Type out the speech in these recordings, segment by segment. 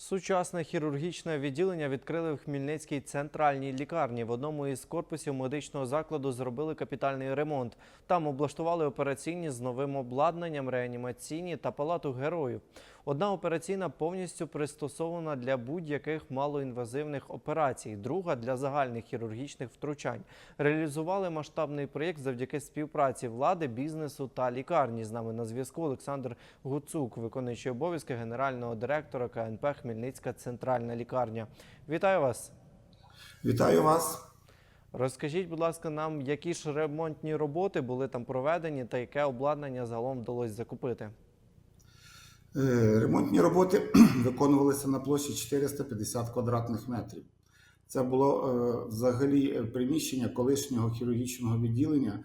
Сучасне хірургічне відділення відкрили в Хмельницькій центральній лікарні. В одному із корпусів медичного закладу зробили капітальний ремонт. Там облаштували операційні з новим обладнанням, реанімаційні та палату героїв. Одна операційна повністю пристосована для будь-яких малоінвазивних операцій, друга для загальних хірургічних втручань. Реалізували масштабний проєкт завдяки співпраці влади, бізнесу та лікарні. З нами на зв'язку Олександр Гуцук, виконуючий обов'язки генерального директора КНП Хмельницька центральна лікарня. Вітаю вас! Вітаю вас. Розкажіть, будь ласка, нам, які ж ремонтні роботи були там проведені та яке обладнання загалом вдалося закупити? Е, Ремонтні роботи виконувалися на площі 450 квадратних метрів. Це було е, взагалі е, приміщення колишнього хірургічного відділення,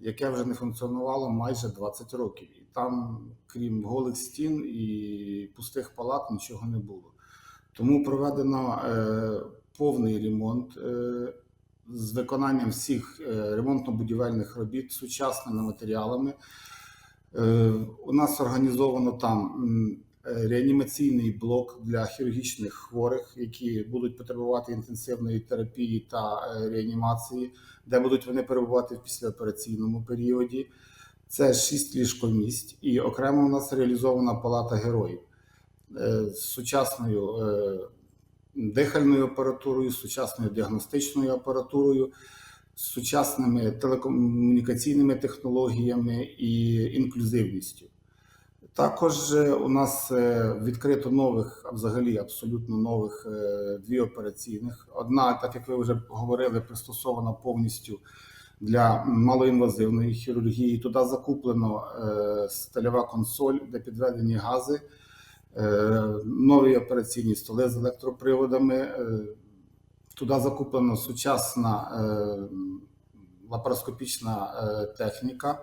яке вже не функціонувало майже 20 років. І там, крім голих стін і пустих палат, нічого не було. Тому проведено повний ремонт з виконанням всіх ремонтно-будівельних робіт сучасними матеріалами. Е, У нас організовано там е, реанімаційний блок для хірургічних хворих, які будуть потребувати інтенсивної терапії та е, реанімації, де будуть вони перебувати в післяопераційному періоді. Це шість ліжкомість, і окремо у нас реалізована палата героїв з сучасною дихальною апаратурою, з сучасною діагностичною апаратурою сучасними телекомунікаційними технологіями і інклюзивністю. Також е, у нас е, відкрито нових, а взагалі абсолютно нових е, дві операційних. Одна, так як ви вже говорили, пристосована повністю для малоінвазивної хірургії. Туди закуплено стальова консоль, де підведені гази, нові операційні столи з електроприводами. Туди закуплена сучасна е, лапароскопічна е, техніка.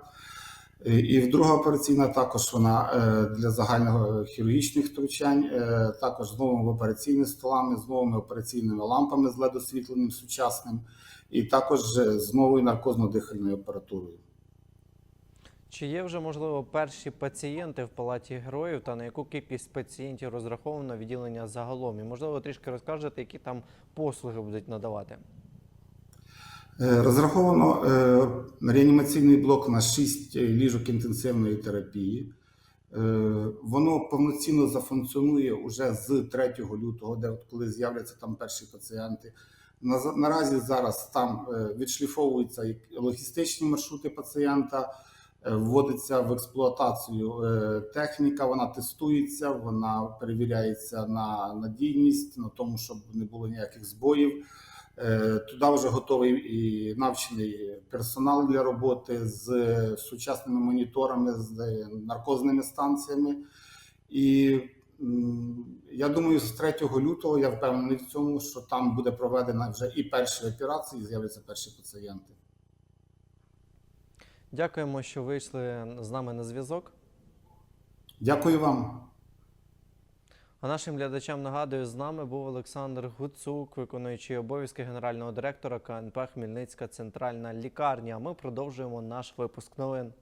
І- в друга операційна також вона е, для загального хірургічних втручань, також з новими операційними столами, з новими операційними лампами з LED-освітленням сучасним, і також з новою наркозно-дихальною апаратурою. Чи є вже можливо перші пацієнти в палаті героїв та на яку кількість пацієнтів розраховано відділення загалом? І можливо трішки розкажете, які там послуги будуть надавати? Е, Розраховано е, реанімаційний блок на 6 ліжок інтенсивної терапії. Е, Воно повноцінно зафункціонує уже з 3 лютого, де от коли з'являться там перші пацієнти. Наразі зараз там відшліфовуються логістичні маршрути пацієнта, вводиться в експлуатацію е, техніка, вона тестується, вона перевіряється на надійність, на тому, щоб не було ніяких збоїв. Е, Туди вже готовий і навчений персонал для роботи з сучасними моніторами, з е, наркозними станціями. І я думаю, з 3 лютого я впевнений в цьому, що там буде проведена вже і перші операції, і з'являться перші пацієнти. Дякуємо, що вийшли з нами на зв'язок. Дякую вам. А нашим глядачам нагадую, з нами був Олександр Гуцук, виконуючий обов'язки генерального директора КНП Хмельницька центральна лікарня. А ми продовжуємо наш випуск новин.